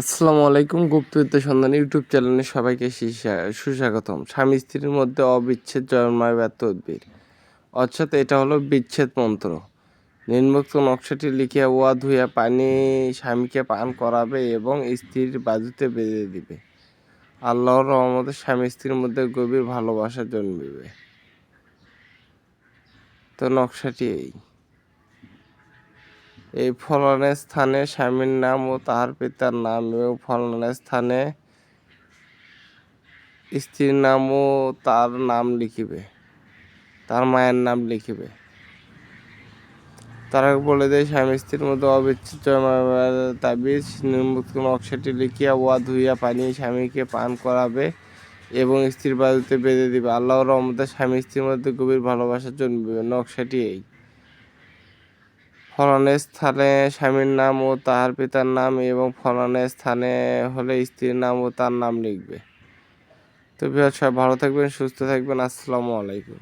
আসসালামু আলাইকুম গুপ্তবিদ্যা সন্ধান ইউটিউব চ্যানেলে সবাইকে সুস্বা- সুস্বাগতম। স্বামী স্ত্রীর মধ্যে অবিচ্ছেদ জন্মায় ব্যর্থ উদ্ভিদ। অর্থাৎ এটা হলো বিচ্ছেদ মন্ত্র। নিম্নোক্ত নকশাটি লিখিয়া ওয়া ধুইয়া পানি স্বামীকে পান করাবে এবং স্ত্রীর বাজুতে বেঁধে দিবে। আল্লাহর রহমতে স্বামী স্ত্রীর মধ্যে গভীর ভালোবাসা জন্মিবে। তো নকশাটি এই। এই ফলনের স্থানে স্বামীর নাম ও তাহার পিতার নাম এবং ফলনের স্থানে স্ত্রীর নাম ও তার নাম লিখিবে। তার মায়ের নাম লিখিবে। তারা বলে দেয়, স্বামী স্ত্রীর মধ্যে অবিচ্ছেদ্য তাবিজ নির্মুক্ত নকশাটি লিখিয়া ওয়া ধুইয়া পানি স্বামীকে পান করাবে এবং স্ত্রীর বাড়িতে বেঁধে দিবে। আল্লাহর রহমতে স্বামী স্ত্রীর মধ্যে গভীর ভালোবাসা জন্মিবে। নকশাটি এই। ফলনের স্থানে স্বামীর নাম ও তার পিতার নাম এবং ফলনের স্থানে হলে স্ত্রীর নাম ও তার নাম লিখবে। তো বিহার সব ভালো থাকবেন, সুস্থ থাকবেন। আসসালামু আলাইকুম।